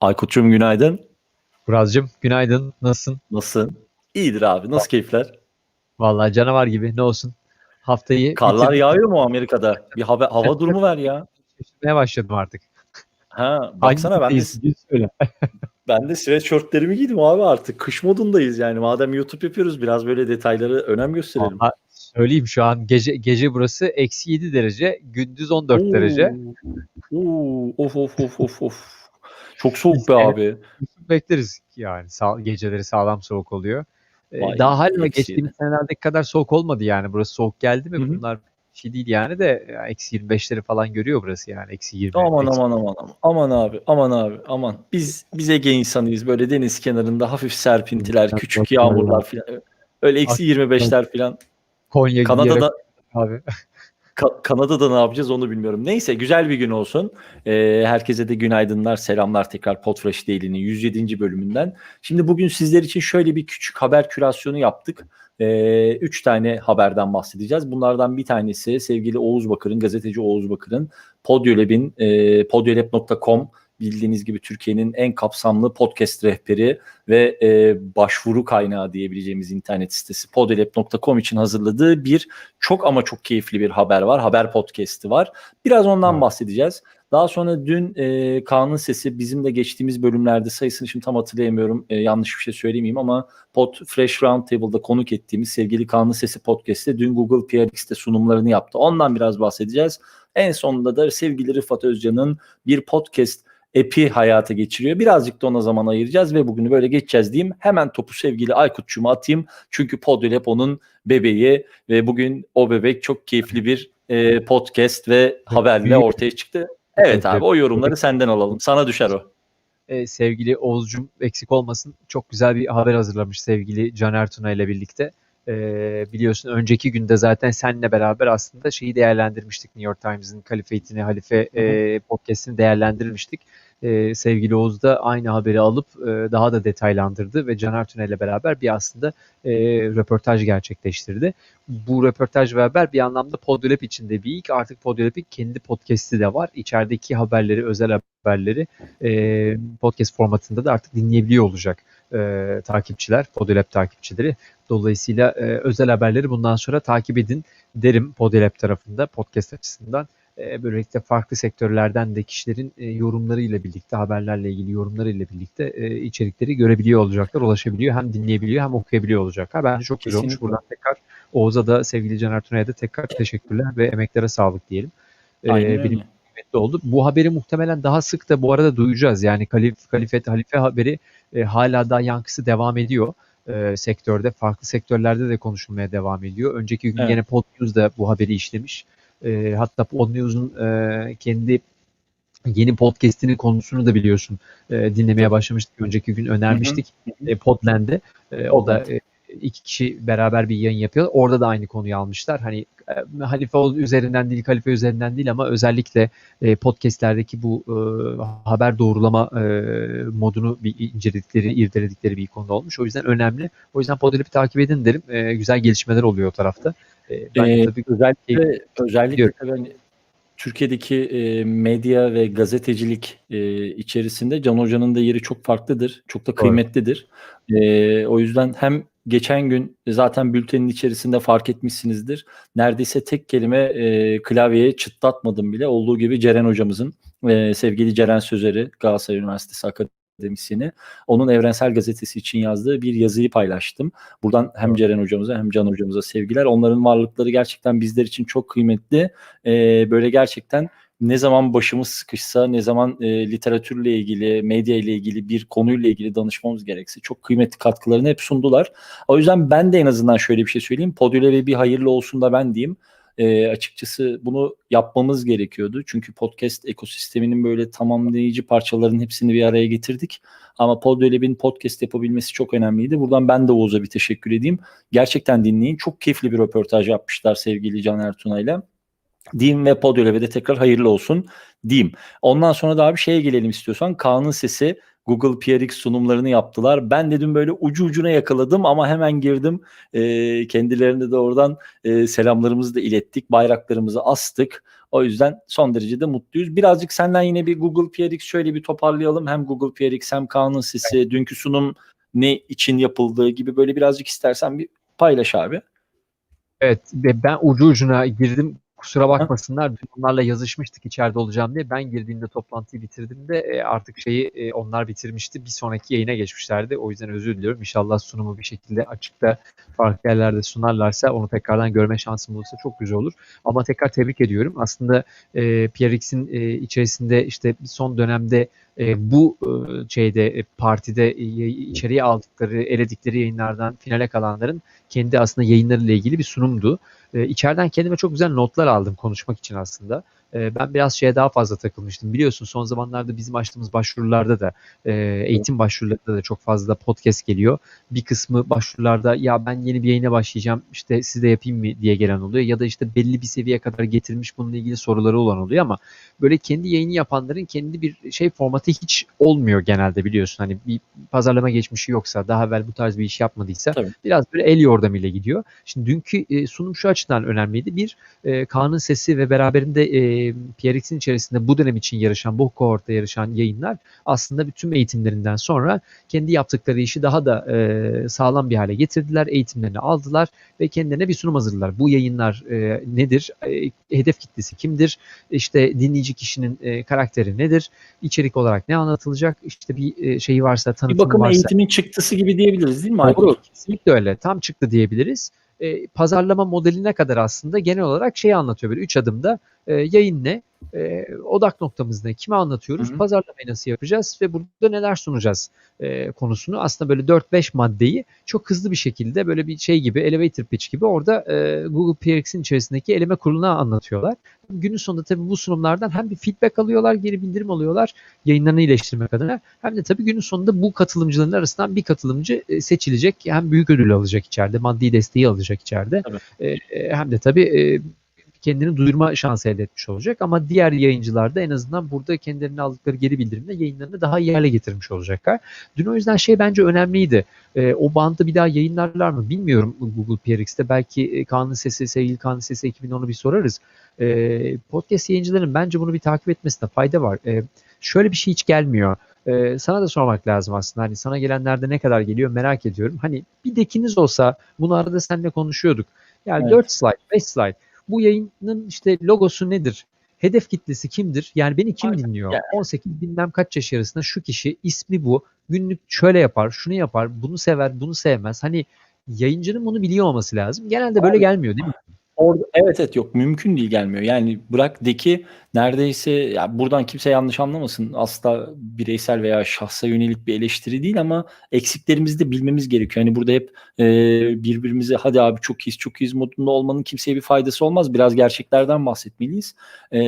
Aykut'cum günaydın. Buraz'cığım günaydın. Nasılsın? Nasılsın? İyidir abi. Nasıl keyifler? Vallahi canavar gibi. Ne olsun? Haftayı Karlar bitirdik. yağıyor mu Amerika'da? Bir hava, hava durumu ver ya. Şaşırmaya başladım artık. Ha, baksana ben de? Söyle. ben de sweatshirtlerimi giydim abi artık. Kış modundayız yani. Madem YouTube yapıyoruz biraz böyle detayları önem gösterelim. Vallahi söyleyeyim şu an gece gece burası eksi 7 derece. Gündüz 14 Oo, derece. oo, of of of of of. Çok soğuk be abi. Bekleriz yani. Sağ, geceleri sağlam soğuk oluyor. Ee, Vay, daha hala geçtiğimiz senelerdeki kadar soğuk olmadı yani. Burası soğuk geldi mi? Hı hı. Bunlar şey değil yani de ya, eksi 25'leri falan görüyor burası yani. Eksi 20. Aman eksi- aman aman aman. Aman abi, aman abi, aman. Biz biz Ege insanıyız. Böyle deniz kenarında hafif serpintiler, küçük yağmurlar falan. Öyle eksi 25'ler falan. Konya Kanada'da abi. Ka- Kanada'da ne yapacağız onu bilmiyorum. Neyse güzel bir gün olsun. Ee, herkese de günaydınlar, selamlar tekrar Podfresh Daily'nin 107. bölümünden. Şimdi bugün sizler için şöyle bir küçük haber kürasyonu yaptık. Ee, üç tane haberden bahsedeceğiz. Bunlardan bir tanesi sevgili Oğuz Bakır'ın, gazeteci Oğuz Bakır'ın Podyolab'in, e, podyolab.com bildiğiniz gibi Türkiye'nin en kapsamlı podcast rehberi ve e, başvuru kaynağı diyebileceğimiz internet sitesi podyolab.com için hazırladığı bir çok ama çok keyifli bir haber var. Haber podcast'i var. Biraz ondan Evet. bahsedeceğiz. Daha sonra dün e, Kaan'ın sesi bizim de geçtiğimiz bölümlerde sayısını şimdi tam hatırlayamıyorum. E, yanlış bir şey söylemeyeyim ama Pod Fresh Roundtable'da konuk ettiğimiz sevgili Kaan'ın sesi podcast'te dün Google PRX'te sunumlarını yaptı. Ondan biraz bahsedeceğiz. En sonunda da sevgili Rıfat Özcan'ın bir podcast epi hayata geçiriyor. Birazcık da ona zaman ayıracağız ve bugünü böyle geçeceğiz diyeyim. Hemen topu sevgili Aykut'cuma atayım. Çünkü Podyolab onun bebeği ve bugün o bebek çok keyifli bir e, podcast ve haberle ortaya çıktı. Evet abi o yorumları senden alalım. Sana düşer o. e, sevgili Oğuzcum eksik olmasın çok güzel bir haber hazırlamış sevgili Caner Tuna ile birlikte. E, biliyorsun önceki günde zaten seninle beraber aslında şeyi değerlendirmiştik New York Times'ın Kalifeytini Halife e, podcast'ini değerlendirmiştik. E, sevgili Oğuz da aynı haberi alıp e, daha da detaylandırdı ve Caner Tuna ile beraber bir aslında e, röportaj gerçekleştirdi. Bu röportaj ve haber bir anlamda Podyolab içinde bir ilk. Artık Podyolab'in kendi podcast'i de var. İçerideki haberleri, özel haberleri e, podcast formatında da artık dinleyebiliyor olacak e, takipçiler, Podolab takipçileri. Dolayısıyla e, özel haberleri bundan sonra takip edin derim Podolab tarafında podcast açısından. E, böylelikle farklı sektörlerden de kişilerin e, yorumlarıyla birlikte, haberlerle ilgili yorumlarıyla birlikte e, içerikleri görebiliyor olacaklar, ulaşabiliyor. Hem dinleyebiliyor hem okuyabiliyor olacaklar. Bence çok güzel olmuş. Kesinlikle. Buradan tekrar Oğuz'a da sevgili Caner Tuna'ya da tekrar teşekkürler ve emeklere sağlık diyelim. E, Aynen öyle. benim kıymetli oldu. Bu haberi muhtemelen daha sık da bu arada duyacağız. Yani kalif, kalifet, halife haberi e, hala daha yankısı devam ediyor e, sektörde. Farklı sektörlerde de konuşulmaya devam ediyor. Önceki gün Evet. yine Pod News da bu haberi işlemiş. E, hatta Pod News'un e, kendi yeni podcast'inin konusunu da biliyorsun e, dinlemeye başlamıştık. Önceki gün önermiştik e, Podland'e. E, o da e, iki kişi beraber bir yayın yapıyor. Orada da aynı konuyu almışlar. Hani e, halife üzerinden değil, kalife üzerinden değil ama özellikle e, podcastlerdeki bu e, haber doğrulama e, modunu bir inceledikleri, irdeledikleri bir konu olmuş. O yüzden önemli. O yüzden Podolab'i takip edin derim. E, güzel gelişmeler oluyor o tarafta. E, ben Ee, tabii özellikle özellikle tabii hani Türkiye'deki e, medya ve gazetecilik e, içerisinde Can Hoca'nın da yeri çok farklıdır. Çok da kıymetlidir. E, o yüzden hem geçen gün zaten bültenin içerisinde fark etmişsinizdir. Neredeyse tek kelime e, klavyeye çıtlatmadım bile. Olduğu gibi Ceren hocamızın e, sevgili Ceren Sözer'i Galatasaray Üniversitesi akademisyeni onun Evrensel Gazetesi için yazdığı bir yazıyı paylaştım. Buradan hem. Ceren hocamıza hem Can hocamıza sevgiler. Onların varlıkları gerçekten bizler için çok kıymetli. Ee, böyle gerçekten ne zaman başımız sıkışsa, ne zaman e, literatürle ilgili, medya ile ilgili bir konuyla ilgili danışmamız gerekse çok kıymetli katkılarını hep sundular. O yüzden ben de en azından şöyle bir şey söyleyeyim. Podyolab'e bir hayırlı olsun da ben diyeyim. E, açıkçası bunu yapmamız gerekiyordu. Çünkü podcast ekosisteminin böyle tamamlayıcı parçalarının hepsini bir araya getirdik. Ama Podyolab'in podcast yapabilmesi çok önemliydi. Buradan ben de Oğuz'a bir teşekkür edeyim. Gerçekten dinleyin. Çok keyifli bir röportaj yapmışlar sevgili Caner Tuna'yla. Diyeyim ve Podyolab'e de tekrar hayırlı olsun diyeyim. Ondan sonra da abi şeye gelelim istiyorsan. Kaan'ın sesi Google PRX sunumlarını yaptılar. Ben dedim böyle ucu ucuna yakaladım ama hemen girdim. E, kendilerine de oradan e, selamlarımızı da ilettik. Bayraklarımızı astık. O yüzden son derece de mutluyuz. Birazcık senden yine bir Google PRX şöyle bir toparlayalım. Hem Google PRX hem Kaan'ın sesi, dünkü sunum ne için yapıldığı gibi böyle birazcık istersen bir paylaş abi. Evet ve ben ucu ucuna girdim. Kusura bakmasınlar. Dün onlarla yazışmıştık içeride olacağım diye. Ben girdiğimde toplantıyı bitirdiğimde e, artık şeyi e, onlar bitirmişti. Bir sonraki yayına geçmişlerdi. O yüzden özür diliyorum. İnşallah sunumu bir şekilde açıkta farklı yerlerde sunarlarsa onu tekrardan görme şansım olursa çok güzel olur. Ama tekrar tebrik ediyorum. Aslında e, PRX'in e, içerisinde işte son dönemde e, bu e, şeyde e, partide e, içeriye aldıkları, eledikleri yayınlardan finale kalanların kendi aslında yayınlarıyla ilgili bir sunumdu. E, içeriden kendime çok güzel notlar aldım konuşmak için aslında. E, ben biraz şeye daha fazla takılmıştım. Biliyorsun son zamanlarda bizim açtığımız başvurularda da e, eğitim başvurularında da çok fazla podcast geliyor. Bir kısmı başvurularda ya ben yeni bir yayına başlayacağım işte siz de yapayım mı diye gelen oluyor. Ya da işte belli bir seviyeye kadar getirmiş bununla ilgili soruları olan oluyor ama böyle kendi yayını yapanların kendi bir şey formatı hiç olmuyor genelde biliyorsun. Hani bir pazarlama geçmişi yoksa daha evvel bu tarz bir iş yapmadıysa Tabii. biraz böyle el yordamıyla gidiyor. Şimdi dünkü e, sunum şu açıdan önemliydi. Bir, e, Kaan'ın sesi ve beraberinde e, PRX'in içerisinde bu dönem için yarışan, bu kohortta yarışan yayınlar aslında bütün eğitimlerinden sonra kendi yaptıkları işi daha da e, sağlam bir hale getirdiler. Eğitimlerini aldılar ve kendilerine bir sunum hazırladılar. Bu yayınlar e, nedir? E, hedef kitlesi kimdir? İşte dinleyici kişinin e, karakteri nedir? İçerik olarak ne anlatılacak? İşte bir e, şeyi varsa, Bir tanıtımı bakıma varsa. eğitimin çıktısı gibi diyebiliriz değil mi? Doğru, kesinlikle öyle. Tam çıktı diyebiliriz. E, pazarlama modeline kadar aslında genel olarak şeyi anlatıyor böyle 3 adımda. E, yayın ne? E, odak noktamız ne? Kime anlatıyoruz? Hı hı. Pazarlamayı nasıl yapacağız? Ve burada neler sunacağız? E, konusunu aslında böyle 4-5 maddeyi çok hızlı bir şekilde böyle bir şey gibi elevator pitch gibi orada e, Google PRX'in içerisindeki eleme kuruluna anlatıyorlar. Günün sonunda tabii bu sunumlardan hem bir feedback alıyorlar, geri bildirim alıyorlar yayınlarını iyileştirmek adına. Hem de tabii günün sonunda bu katılımcıların arasından bir katılımcı e, seçilecek. Hem büyük ödül alacak içeride, maddi desteği alacak içeride. Tabii. E, e, hem de tabii e, kendini duyurma şansı elde etmiş olacak. Ama diğer yayıncılar da en azından burada kendilerine aldıkları geri bildirimle yayınlarını daha iyi hale getirmiş olacaklar. Dün o yüzden şey bence önemliydi. E, o bandı bir daha yayınlarlar mı bilmiyorum Google PRX'te. Belki e, Kaan'ın Sesi, sevgili Kaan'ın Sesi ekibine onu bir sorarız. E, podcast yayıncıların bence bunu bir takip etmesinde fayda var. E, şöyle bir şey hiç gelmiyor. Ee, sana da sormak lazım aslında. Hani sana gelenlerde ne kadar geliyor merak ediyorum. Hani bir dekiniz olsa bunu arada seninle konuşuyorduk. Yani Evet. 4 slide, 5 slide. Bu yayının işte logosu nedir? Hedef kitlesi kimdir? Yani beni kim Aynen. dinliyor? Yani. 18 bilmem kaç yaş arasında şu kişi ismi bu. Günlük şöyle yapar, şunu yapar, bunu sever, bunu sevmez. Hani yayıncının bunu biliyor olması lazım. Genelde böyle Abi, gelmiyor değil mi? Orada evet evet yok mümkün değil gelmiyor. Yani bırak deki neredeyse ya buradan kimse yanlış anlamasın. Asla bireysel veya şahsa yönelik bir eleştiri değil ama eksiklerimizi de bilmemiz gerekiyor. Hani burada hep e, birbirimize hadi abi çok iyiyiz çok iyiyiz modunda olmanın kimseye bir faydası olmaz. Biraz gerçeklerden bahsetmeliyiz. E,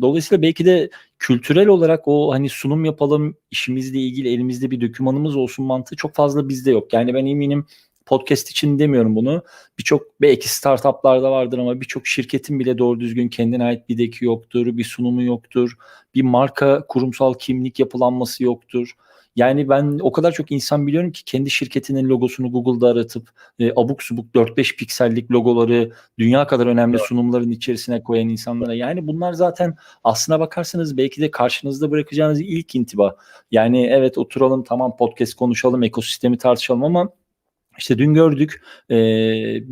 dolayısıyla belki de kültürel olarak o hani sunum yapalım işimizle ilgili elimizde bir dokümanımız olsun mantığı çok fazla bizde yok. Yani ben eminim podcast için demiyorum bunu. Birçok belki startuplarda vardır ama birçok şirketin bile doğru düzgün kendine ait bir deki yoktur, bir sunumu yoktur, bir marka kurumsal kimlik yapılanması yoktur. Yani ben o kadar çok insan biliyorum ki kendi şirketinin logosunu Google'da aratıp e, abuk subuk 4-5 piksellik logoları dünya kadar önemli sunumların içerisine koyan insanlara. Yani bunlar zaten aslına bakarsanız belki de karşınızda bırakacağınız ilk intiba. Yani evet oturalım tamam podcast konuşalım, ekosistemi tartışalım ama işte dün gördük e,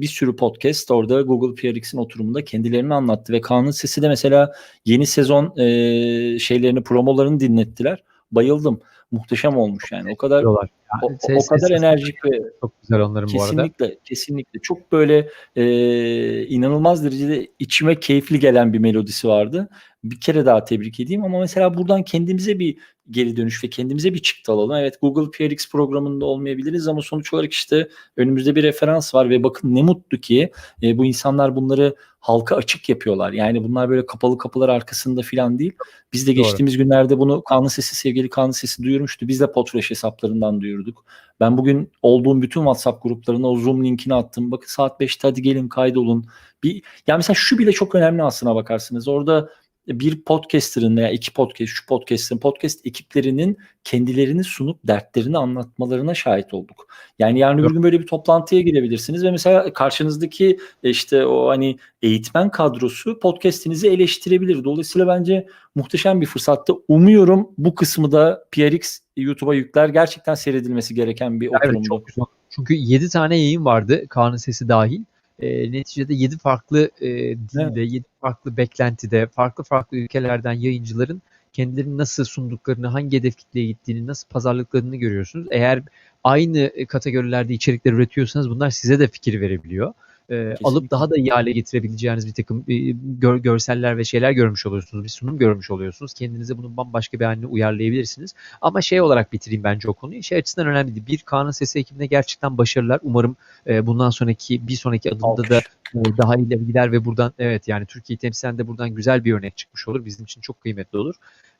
bir sürü podcast orada Google PRX'in oturumunda kendilerini anlattı ve Kaan'ın sesi de mesela yeni sezon e, şeylerini promolarını dinlettiler. Bayıldım. Muhteşem olmuş yani. O kadar Diyorlar. O, Yani o ses- kadar ses- enerjik ve Çok güzel onların bu arada. kesinlikle kesinlikle çok böyle e, inanılmaz derecede içime keyifli gelen bir melodisi vardı. Bir kere daha tebrik edeyim ama mesela buradan kendimize bir geri dönüş ve kendimize bir çıktı alalım. Evet Google PRX programında olmayabiliriz ama sonuç olarak işte önümüzde bir referans var ve bakın ne mutlu ki e, bu insanlar bunları halka açık yapıyorlar. Yani bunlar böyle kapalı kapılar arkasında falan değil. Biz de Doğru. geçtiğimiz günlerde bunu Kanlı Sesi sevgili Kanlı Sesi duyurmuştu. Biz de Potreş hesaplarından duyurduk. Ben bugün olduğum bütün WhatsApp gruplarına o Zoom linkini attım. Bakın saat 5'te hadi gelin kaydolun. Bir, yani mesela şu bile çok önemli aslına bakarsınız. Orada bir podcaster'ın veya iki podcast, şu podcast'ın podcast ekiplerinin kendilerini sunup dertlerini anlatmalarına şahit olduk. Yani yarın öbür gün böyle bir toplantıya girebilirsiniz ve mesela karşınızdaki e, işte o hani eğitmen kadrosu podcast'inizi eleştirebilir. Dolayısıyla bence muhteşem bir fırsatta. Umuyorum bu kısmı da PRX YouTube'a yükler. Gerçekten seyredilmesi gereken bir evet oturumdu. çok güzel. Çünkü 7 tane yayın vardı Kaan'ın sesi dahil. E, neticede 7 farklı e, dilde, 7 farklı beklentide, farklı farklı ülkelerden yayıncıların kendilerini nasıl sunduklarını, hangi hedef kitleye gittiğini, nasıl pazarlıklarını görüyorsunuz. Eğer aynı e, kategorilerde içerikler üretiyorsanız bunlar size de fikir verebiliyor. E, alıp daha da iyi hale getirebileceğiniz bir takım e, gör, görseller ve şeyler görmüş oluyorsunuz. Bir sunum görmüş oluyorsunuz. Kendinize bunun bambaşka bir haline uyarlayabilirsiniz. Ama şey olarak bitireyim bence o konuyu. Şey açısından önemli değil. Bir Kaan'ın Sesi ekibine gerçekten başarılar. Umarım e, bundan sonraki bir sonraki adımda da e, daha ileri gider ve buradan evet yani Türkiye'yi temsilen de buradan güzel bir örnek çıkmış olur. Bizim için çok kıymetli olur.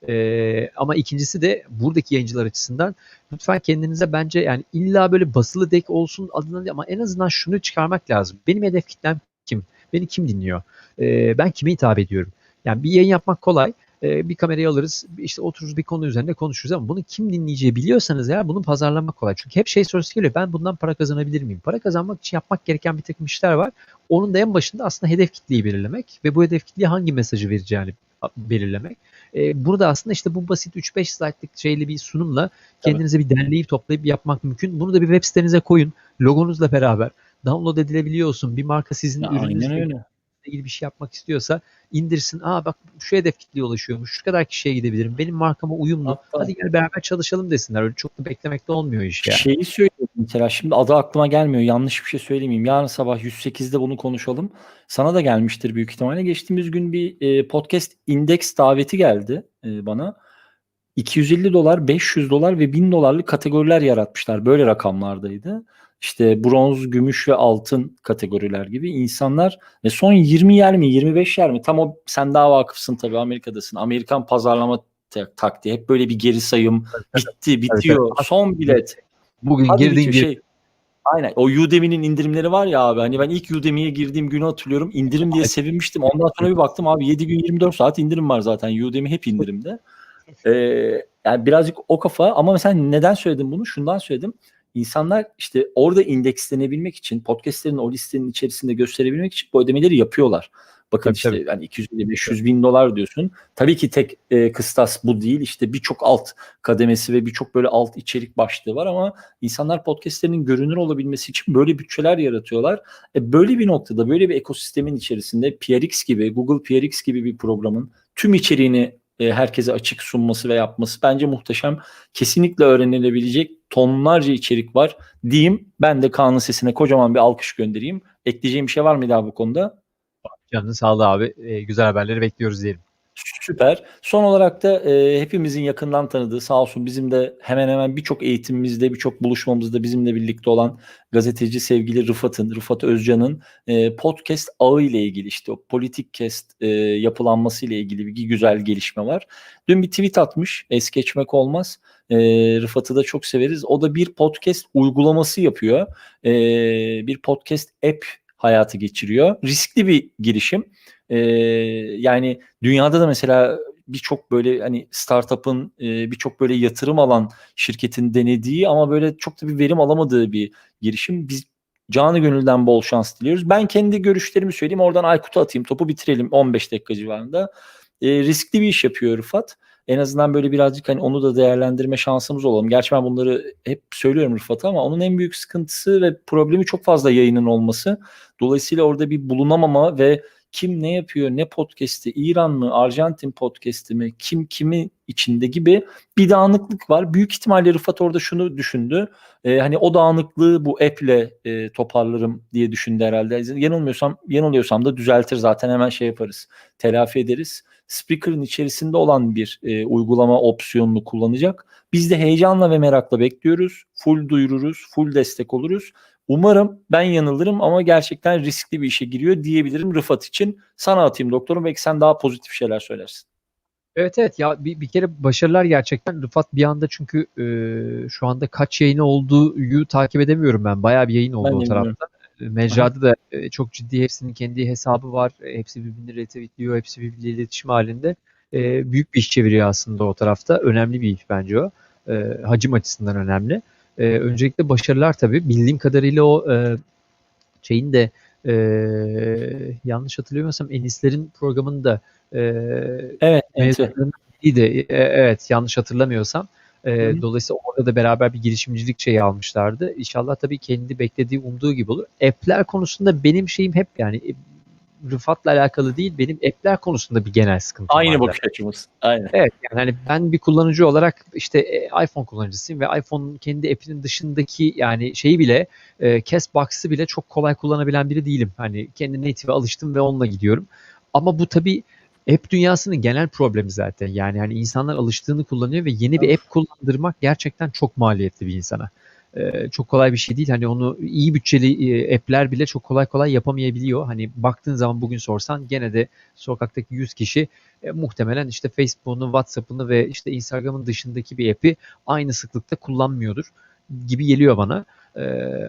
E, ama ikincisi de buradaki yayıncılar açısından lütfen kendinize bence yani illa böyle basılı dek olsun adına ama en azından şunu çıkarmak lazım. Benim hedef kitlem kim? Beni kim dinliyor? E, ben kime hitap ediyorum? Yani bir yayın yapmak kolay. E, bir kamerayı alırız, işte otururuz bir konu üzerinde konuşuruz ama bunu kim dinleyeceği biliyorsanız ya bunu pazarlamak kolay. Çünkü hep şey sorusu geliyor. Ben bundan para kazanabilir miyim? Para kazanmak için yapmak gereken bir takım işler var. Onun da en başında aslında hedef kitleyi belirlemek ve bu hedef kitleye hangi mesajı vereceğini belirlemek. E, burada aslında işte bu basit 3-5 slaytlık şeyli bir sunumla kendinize bir derleyip toplayıp yapmak mümkün. Bunu da bir web sitenize koyun. Logonuzla beraber download edilebiliyor olsun. Bir marka sizin Ya, ürününüzle ilgili bir şey yapmak istiyorsa indirsin. Aa bak şu hedef kitleye ulaşıyormuş. Şu kadar kişiye gidebilirim. Benim markama uyumlu. Hatta- Hadi gel beraber çalışalım desinler. Öyle çok da beklemekte olmuyor iş ya. Şeyi söyleyeyim mesela şimdi adı aklıma gelmiyor. Yanlış bir şey söylemeyeyim. Yarın sabah 108'de bunu konuşalım. Sana da gelmiştir büyük ihtimalle. Geçtiğimiz gün bir e, podcast indeks daveti geldi e, bana. 250 dolar, 500 dolar ve 1000 dolarlık kategoriler yaratmışlar. Böyle rakamlardaydı. İşte bronz, gümüş ve altın kategoriler gibi insanlar ve son 20 yer mi 25 yer mi tam o sen daha vakıfsın tabii Amerika'dasın. Amerikan pazarlama ta- taktiği hep böyle bir geri sayım bitti bitiyor son bilet Bugün Hadi bir şey. Aynen. O Udemy'nin indirimleri var ya abi. Hani ben ilk Udemy'ye girdiğim günü hatırlıyorum. İndirim diye sevinmiştim. Ondan sonra bir baktım abi 7 gün 24 saat indirim var zaten. Udemy hep indirimde. Ee, yani birazcık o kafa ama mesela neden söyledim bunu? Şundan söyledim. İnsanlar işte orada indekslenebilmek için podcastlerin o listenin içerisinde gösterebilmek için bu ödemeleri yapıyorlar. Bakın Tabii, işte tabii. hani 250 500 bin dolar diyorsun. Tabii ki tek e, kıstas bu değil. İşte birçok alt kademesi ve birçok böyle alt içerik başlığı var ama insanlar podcastlerinin görünür olabilmesi için böyle bütçeler yaratıyorlar. E, böyle bir noktada böyle bir ekosistemin içerisinde PRX gibi Google PRX gibi bir programın tüm içeriğini e, herkese açık sunması ve yapması bence muhteşem. Kesinlikle öğrenilebilecek tonlarca içerik var diyeyim. Ben de Kaan'ın sesine kocaman bir alkış göndereyim. Ekleyeceğim bir şey var mı daha bu konuda? Canın sağlığı abi. Ee, güzel haberleri bekliyoruz diyelim. Süper. Son olarak da e, hepimizin yakından tanıdığı sağ olsun bizim de hemen hemen birçok eğitimimizde, birçok buluşmamızda bizimle birlikte olan gazeteci sevgili Rıfat'ın, Rıfat Özcan'ın e, podcast ağı ile ilgili işte o politik cast e, yapılanması ile ilgili bir güzel gelişme var. Dün bir tweet atmış. Es geçmek olmaz. E, Rıfat'ı da çok severiz. O da bir podcast uygulaması yapıyor. E, bir podcast app hayatı geçiriyor. Riskli bir girişim. E, yani dünyada da mesela birçok böyle hani startup'ın e, birçok böyle yatırım alan şirketin denediği ama böyle çok da bir verim alamadığı bir girişim. Biz canı gönülden bol şans diliyoruz. Ben kendi görüşlerimi söyleyeyim. Oradan Aykut'a atayım. Topu bitirelim 15 dakika civarında. E, riskli bir iş yapıyor Rıfat. En azından böyle birazcık hani onu da değerlendirme şansımız olalım. Gerçi ben bunları hep söylüyorum Rıfat'a ama onun en büyük sıkıntısı ve problemi çok fazla yayının olması. Dolayısıyla orada bir bulunamama ve kim ne yapıyor, ne podcast'i, İran mı, Arjantin podcast'i mi, kim kimi içinde gibi bir dağınıklık var. Büyük ihtimalle Rıfat orada şunu düşündü. E, hani o dağınıklığı bu app'le e, toparlarım diye düşündü herhalde. Yanılmıyorsam, yanılıyorsam da düzeltir zaten hemen şey yaparız. Telafi ederiz. Speaker'ın içerisinde olan bir e, uygulama opsiyonunu kullanacak. Biz de heyecanla ve merakla bekliyoruz. Full duyururuz, full destek oluruz. Umarım ben yanılırım ama gerçekten riskli bir işe giriyor diyebilirim Rıfat için. Sana atayım doktorum belki sen daha pozitif şeyler söylersin. Evet evet ya bir, bir kere başarılar gerçekten. Rıfat bir anda çünkü e, şu anda kaç yayını olduğu takip edemiyorum ben. Bayağı bir yayın oldu Ben o tarafta. mecrada da e, çok ciddi hepsinin kendi hesabı var. E, Hepsi birbirini retweetliyor, hepsi birbiriyle iletişim halinde. E, büyük bir iş çeviriyor aslında o tarafta. Önemli bir iş bence o. E, hacim açısından önemli. E, öncelikle başarılar tabii. Bildiğim kadarıyla o e, şeyin de e, yanlış hatırlamıyorsam Enis'lerin programında e, Evet. evet. mezunlarından biriydi. E, evet yanlış hatırlamıyorsam. E, hı. dolayısıyla orada da beraber bir girişimcilik şeyi almışlardı. İnşallah tabii kendi beklediği, umduğu gibi olur. App'ler konusunda benim şeyim hep yani Rıfat'la alakalı değil, benim app'ler konusunda bir genel sıkıntım Aynı vardı. bakış açımız. Aynen. Evet yani hani ben bir kullanıcı olarak işte e, iPhone kullanıcısıyım ve iPhone'un kendi app'inin dışındaki yani şeyi bile e, Castbox'ı bile çok kolay kullanabilen biri değilim. Hani kendi native'e alıştım ve onunla gidiyorum. Ama bu tabii app dünyasının genel problemi zaten. Yani hani insanlar alıştığını kullanıyor ve yeni bir app kullandırmak gerçekten çok maliyetli bir insana. E, çok kolay bir şey değil. Hani onu iyi bütçeli e, app'ler bile çok kolay kolay yapamayabiliyor. Hani baktığın zaman bugün sorsan gene de sokaktaki 100 kişi e, muhtemelen işte Facebook'unu, WhatsApp'ını ve işte Instagram'ın dışındaki bir app'i aynı sıklıkta kullanmıyordur gibi geliyor bana. E,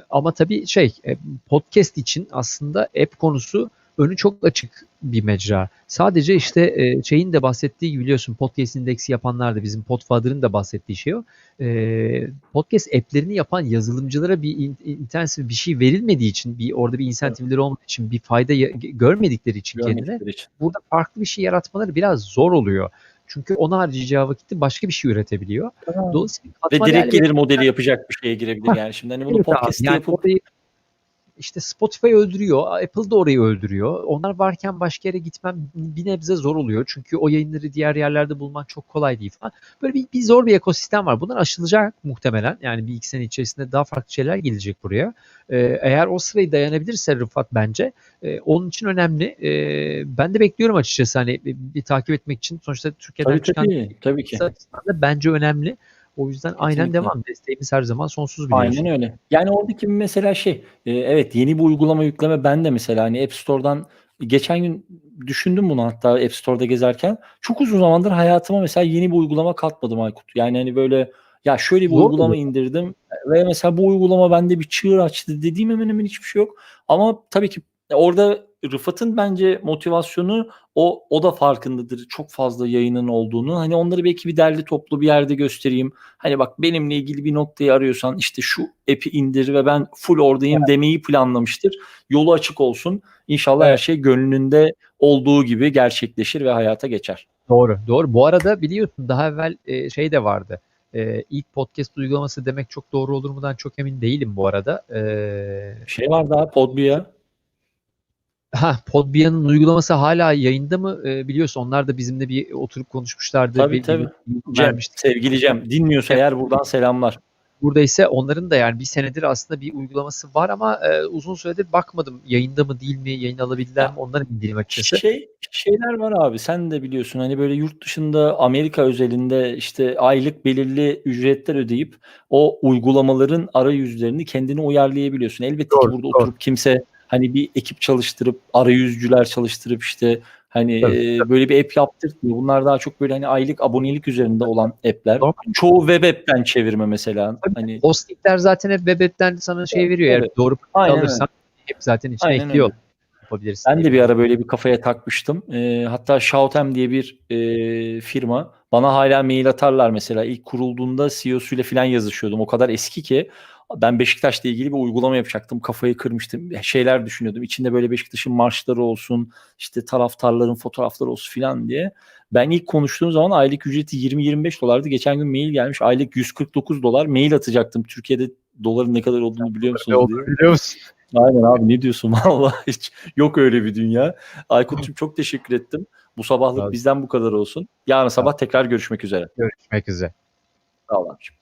ama tabii şey e, podcast için aslında app konusu önü çok açık bir mecra. Sadece işte e, şeyin de bahsettiği gibi biliyorsun podcast indeksi yapanlar da bizim Podfather'ın da bahsettiği şey o. E, podcast app'lerini yapan yazılımcılara bir in- intensif bir şey verilmediği için, bir orada bir insentifleri olmadığı için, bir fayda ya- görmedikleri için kendine için. burada farklı bir şey yaratmaları biraz zor oluyor. Çünkü ona harcayacağı vakitte başka bir şey üretebiliyor. Dolayısıyla Ve direkt gelir modeli yapacak bir şeye girebilir yani. Şimdi hani bunu Evet abi, podcast'te yani yapıp orayı işte Spotify öldürüyor, Apple da orayı öldürüyor. Onlar varken başka yere gitmem bir nebze zor oluyor. Çünkü o yayınları diğer yerlerde bulmak çok kolay değil falan. Böyle bir, bir zor bir ekosistem var. Bunlar aşılacak muhtemelen. Yani bir iki sene içerisinde daha farklı şeyler gelecek buraya. Ee, eğer o sırayı dayanabilirse Rıfat bence e, onun için önemli. E, ben de bekliyorum açıkçası hani bir, bir takip etmek için. Sonuçta Türkiye'den tabii çıkan tabii, tabii ki. bence önemli. O yüzden aynen Kesinlikle. devam. Desteğimiz her zaman sonsuz biliyorsun. Aynen öyle. Yani oradaki mesela şey, e, evet yeni bir uygulama yükleme ben de mesela hani App Store'dan geçen gün düşündüm bunu hatta App Store'da gezerken. Çok uzun zamandır hayatıma mesela yeni bir uygulama katmadım Aykut. Yani hani böyle ya şöyle bir Zor uygulama mu? indirdim ve mesela bu uygulama bende bir çığır açtı dediğim hemen hemen hiçbir şey yok. Ama tabii ki orada Rıfat'ın bence motivasyonu o o da farkındadır çok fazla yayının olduğunu. Hani onları belki bir derli toplu bir yerde göstereyim. Hani bak benimle ilgili bir noktayı arıyorsan işte şu app'i indir ve ben full oradayım demeyi planlamıştır. Yolu açık olsun. İnşallah her Evet. şey gönlünde olduğu gibi gerçekleşir ve hayata geçer. Doğru, doğru. Bu arada biliyorsun daha evvel e, şey de vardı. E, ilk podcast uygulaması demek çok doğru olur mudan çok emin değilim bu arada. E, Şey var daha Podbia. Ha Podbia'nın uygulaması hala yayında mı? E, biliyorsun onlar da bizimle bir oturup konuşmuşlardı. Tabii bir, tabii. bir- Cem, vermiştik. sevgili Cem dinliyorsa eğer buradan selamlar. Burada ise onların da yani bir senedir aslında bir uygulaması var ama e, uzun süredir bakmadım. Yayında mı değil mi? Yayın alabildiler mi? Ondan emin değilim açıkçası. Şey şeyler var abi sen de biliyorsun hani böyle yurt dışında Amerika özelinde işte aylık belirli ücretler ödeyip o uygulamaların arayüzlerini kendine uyarlayabiliyorsun. Elbette Doğru, ki burada doğru. oturup kimse hani bir ekip çalıştırıp arayüzcüler çalıştırıp işte hani e, böyle bir app yaptırtmıyor. Bunlar daha çok böyle hani aylık abonelik üzerinde olan app'ler. Normal. Çoğu web app'ten çevirme mesela. Tabii. Hani Hostingler zaten hep web app'ten sana şey veriyor. Eğer Evet. doğru Aynen paketi alırsan hep zaten içine Aynen ekliyor. öyle. Yapabilirsin. Ben de bir ara böyle bir kafaya takmıştım. Ee, hatta Shoutem diye bir e, firma bana hala mail atarlar mesela. İlk kurulduğunda CEO'suyla falan yazışıyordum. O kadar eski ki ben Beşiktaş'la ilgili bir uygulama yapacaktım. Kafayı kırmıştım. Şeyler düşünüyordum. İçinde böyle Beşiktaş'ın marşları olsun, işte taraftarların fotoğrafları olsun falan diye. Ben ilk konuştuğum zaman aylık ücreti 20-25 dolardı. Geçen gün mail gelmiş. Aylık 149 dolar. Mail atacaktım. Türkiye'de doların ne kadar olduğunu biliyor musunuz diye. Biliyor musun? Aynen abi ne diyorsun vallahi hiç yok öyle bir dünya. Aykut'cum çok teşekkür ettim. Bu sabahlık Abi. bizden bu kadar olsun. Yarın sabah tekrar görüşmek üzere. Görüşmek üzere. Sağ ol abiciğim.